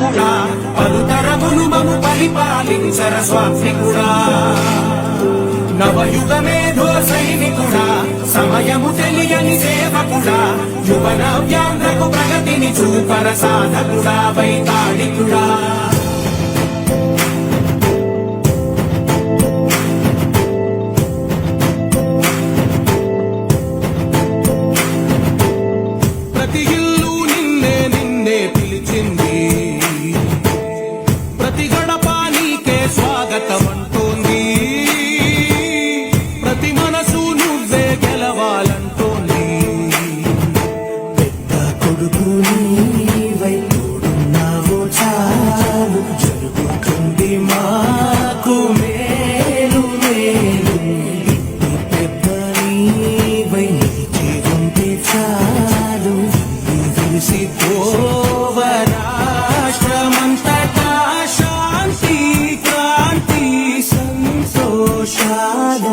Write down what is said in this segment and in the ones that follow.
పాలకుడా పలుతరములు మము పరిపాలించర స్వామికుడా నవయుగమేధో సైనికుడా సమయము తెలియని సేవకుడా యువన వ్యాంధ్రకు ప్రగతిని చూపర సాధకుడా వైతాళికుడా. वराश्रमन्तता शान्ति क्रान्ति सन्तोषाद।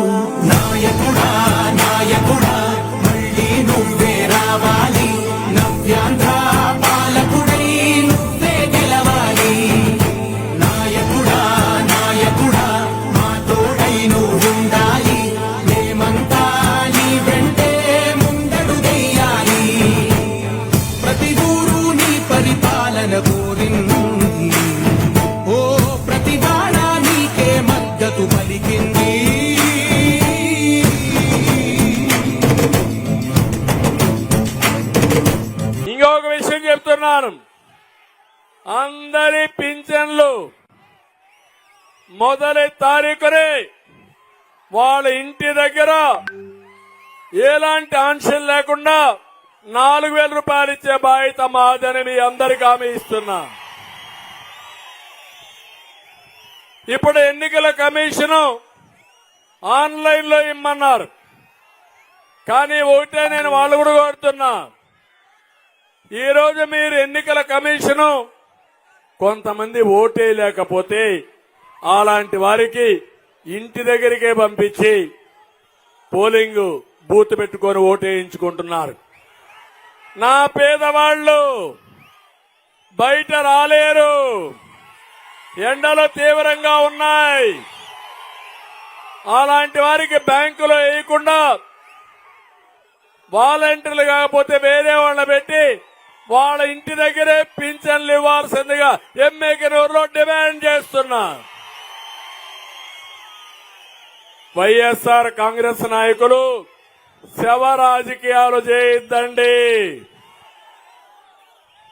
విషయం అందరి పింఛన్లు మొదటి తారీఖునే వాళ్ళ ఇంటి దగ్గర ఎలాంటి ఆంక్షలు లేకుండా నాలుగు వేల రూపాయలు ఇచ్చే బాధ్యత మాదని మీ అందరికి హామీ ఇస్తున్నా. ఇప్పుడు ఎన్నికల కమిషను ఆన్లైన్లో ఇమ్మన్నారు. కానీ ఒకటే నేను వాళ్ళు కూడా కోరుతున్నా. ఈ రోజు మీరు ఎన్నికల కమిషను కొంతమంది ఓటే లేకపోతే అలాంటి వారికి ఇంటి దగ్గరికే పంపించి పోలింగ్ బూత్ పెట్టుకొని ఓటేయించుకుంటున్నారు. నా పేదవాళ్ళు బయట రాలేరు. ఎండలు తీవ్రంగా ఉన్నాయి. అలాంటి వారికి బ్యాంకులో వేయకుండా వాలంటీర్లు కాకపోతే వేరే వాళ్ళని పెట్టి వాళ్ళ ఇంటి దగ్గరే పింఛన్లు ఇవ్వాల్సిందిగా ఎంఏ కిరూరులో డిమాండ్ చేస్తున్నా. వైఎస్ఆర్ కాంగ్రెస్ నాయకులు శవ రాజకీయాలు చేయొద్దండి.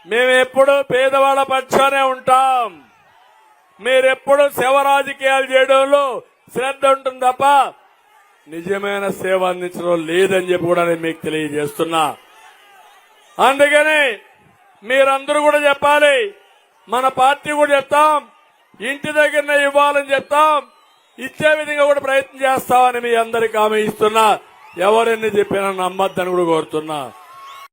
మేమెప్పుడు పేదవాళ్ళ పక్షానే ఉంటాం. మీరెప్పుడు శవ రాజకీయాలు చేయడంలో శ్రద్ధ ఉంటుంది తప్ప నిజమైన సేవ అందించడం లేదని చెప్పి కూడా నేను మీకు తెలియజేస్తున్నా. అందుకని మీరందరూ కూడా చెప్పాలి. మన పార్టీ కూడా చెప్తాం. ఇంటి దగ్గరనే ఇవ్వాలని చెప్తాం. ఇచ్చే విధంగా కూడా ప్రయత్నం చేస్తామని మీ అందరికి హామీ ఇస్తున్నా. ఎవరెన్ని చెప్పినా నమ్మద్దని కూడా కోరుతున్నా.